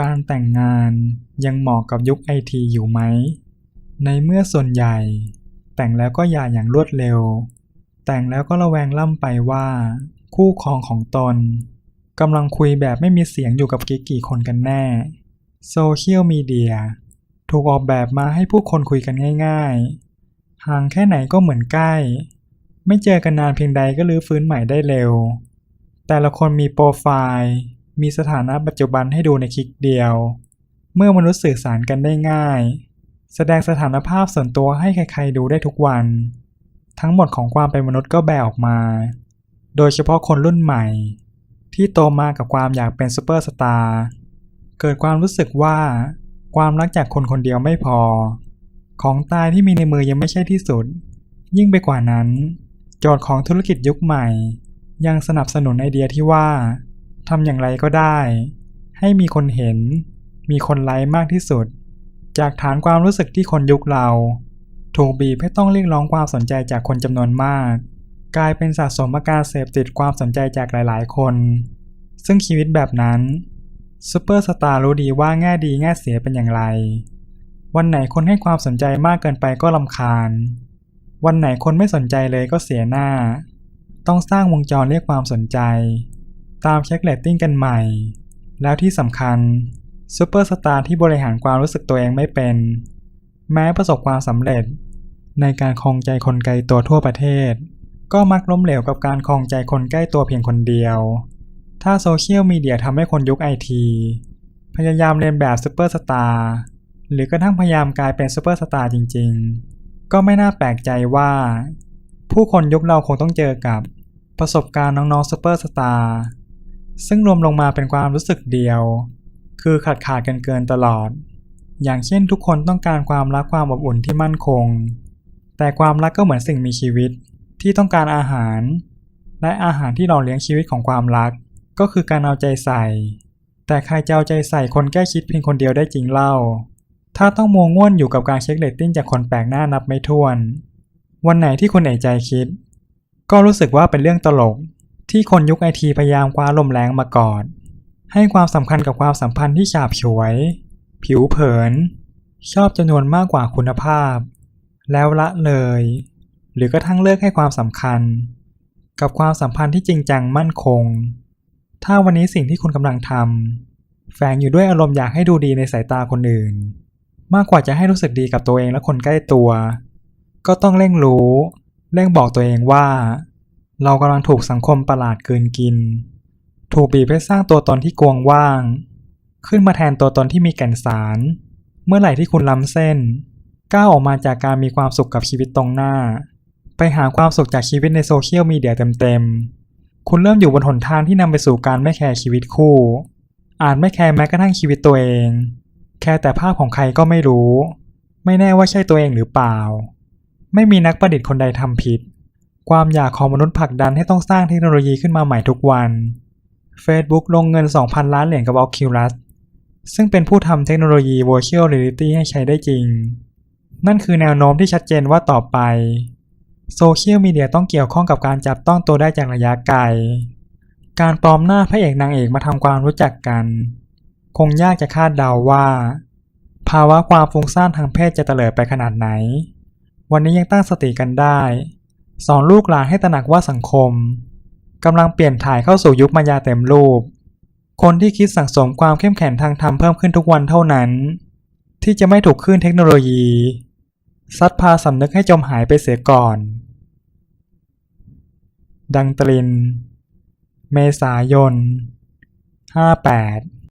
การแต่งงานยังเหมาะกับยุคไอทีอยู่ไหม ในเมื่อส่วนใหญ่ แต่งแล้วก็หย่าอย่างรวดเร็ว แต่งแล้วก็ระแวงล่ำไปว่า คู่ครองของตนกำลังคุยแบบไม่มีเสียงอยู่กับกิ๊กกี่คนกันแน่ โซเชียลมีเดียถูกออกแบบมาให้ผู้คนคุยกันง่าย ๆ ห่างแค่ไหนก็เหมือนใกล้ ไม่เจอกันนานเพียงใดก็ลื้อฟื้นใหม่ได้เร็ว แต่ละคนมีโปรไฟล์ มีสถานะปัจจุบันให้ดูในคลิกเดียว เมื่อมนุษย์สื่อสารกันได้ง่าย แสดงสถานภาพส่วนตัวให้ใครๆดูได้ทุกวัน ทั้งหมดของความเป็นมนุษย์ก็แบกออกมา โดยเฉพาะคนรุ่นใหม่ ที่โตมากับความอยากเป็นซูเปอร์สตาร์เกิดความรู้สึกว่า ความรักจากคนคนเดียวไม่พอ ของตายที่มีในมือยังไม่ใช่ที่สุด ยิ่งไปกว่านั้น โจทย์ของธุรกิจยุคใหม่ ยังสนับสนุนไอเดียที่ว่า ทำอย่างไรก็ได้ ให้มีคนเห็น มีคนไลค์มากที่สุด จากฐานความรู้สึกที่คนยุคเรา ถูกบีบให้ต้องเรียกร้องความสนใจจากคนจำนวนมาก กลายเป็นสะสมอาการเสพติดความสนใจจากหลาย ๆ คน ซึ่งชีวิตแบบนั้นซูเปอร์สตาร์รู้ดีว่าแง่ดีแง่เสียเป็นอย่างไร วันไหนคนให้ความสนใจมากเกินไปก็ลำคาญ วันไหนคนไม่สนใจเลยก็เสียหน้า ต้องสร้างวงจรเรียกความสนใจ ตามเช็คเรตติ้งกันใหม่ แล้วที่สำคัญซูเปอร์สตาร์ที่บริหารความรู้สึกตัวเองไม่เป็น แม้ประสบความสำเร็จ ในการครองใจคนไกลตัวทั่วประเทศ ก็มักล้มเหลวกับการครองใจคนใกล้ตัวเพียงคนเดียว ถ้าโซเชียลมีเดียทำให้คนยุคไอทีพยายามเรียนแบบซูเปอร์สตาร์หรือกระทั่งพยายามกลายเป็นซูเปอร์สตาร์จริงๆ ก็ไม่น่าแปลกใจว่า ผู้คนยุคเราคงต้องเจอกับประสบการณ์น้องๆซูเปอร์สตาร์ ซึ่งรวมลงมาเป็นความรู้สึกเดียว คือขาดขาดกันเกินตลอด อย่างเช่นทุกคนต้องการความรักความอบอุ่นที่มั่นคง แต่ความรักก็เหมือนสิ่งมีชีวิตที่ต้องการอาหาร และอาหารที่หล่อเลี้ยงชีวิตของความรัก ก็คือการเอาใจใส่ แต่ใครจะเอาใจใส่คนแก้คิดเพียงคนเดียวได้จริงเล่า ถ้าต้องมัวง่วนอยู่กับการเช็คเรตติ้งจากคนแปลกหน้านับไม่ถ้วน วันไหนที่คุณเอกใจคิด ก็รู้สึกว่าเป็นเรื่องตลก ที่คนยุคไอทีพยายามคว้าลมแรงมาก่อดให้ความสำคัญกับความสัมพันธ์ที่ฉาบฉวย ผิวเผิน ชอบจำนวนมากกว่าคุณภาพ แล้วละเลย หรือกระทั่งเลิกให้ความสำคัญ กับความสัมพันธ์ที่จริงจังมั่นคง ถ้าวันนี้สิ่งที่คุณกำลังทำแฝงอยู่ด้วยอารมณ์อยากให้ดูดีในสายตาคนอื่น มากกว่าจะให้รู้สึกดีกับตัวเองและคนใกล้ตัว ก็ต้องเร่งรู้ เร่งบอกตัวเองว่า เรากำลังถูกสังคมประหลาดเกินกิน ถูกบีบให้สร้างตัวตนที่กวงว่าง ขึ้นมาแทนตัวตนที่มีแก่นสาร เมื่อไหร่ที่คุณล้ำเส้น ก้าวออกมาจากการมีความสุขกับชีวิตตรงหน้า ไปหาความสุขจากชีวิตในโซเชียลมีเดียเต็มๆ คุณเริ่มอยู่บนหนทางที่นำไปสู่การไม่แคร์ชีวิตคู่ อาจไม่แคร์แม้กระทั่งชีวิตตัวเอง แค่แต่ภาพของใครก็ไม่รู้ ไม่แน่ว่าใช่ตัวเองหรือเปล่า ไม่มีนักประดิษฐ์คนใดทำผิด ความอยากของมนุษย์ผลักดันให้ต้องสร้างเทคโนโลยีขึ้นมาใหม่ทุกวัน Facebook ลงเงิน 2,000 ล้านเหรียญกับ Oculus ซึ่งเป็นผู้ทำเทคโนโลยี Virtual Reality ให้ใช้ได้จริง นั่นคือแนวโน้มที่ชัดเจนว่าต่อไปโซเชียลมีเดียต้องเกี่ยวข้องกับการจับต้องตัวได้จากระยะไกล การปลอมหน้าพระเอกนางเอกมาทำความรู้จักกัน คงยากจะคาดเดาว่า ภาวะความฟุ้งซ่านทางเพศจะเตลิดไปขนาดไหน วันนี้ยังตั้งสติกันได้ สอนลูกหลานให้ตระหนักว่าสังคมกำลังเปลี่ยนถ่ายเข้าสู่ยุคมายาเต็มรูป คนที่คิดสั่งสมความเข้มแข็งทางธรรมเพิ่มขึ้นทุกวันเท่านั้น ที่จะไม่ถูกคลื่นเทคโนโลยี ซัดพาสำนึกให้จมหายไปเสียก่อน ดังตริน เมษายน 58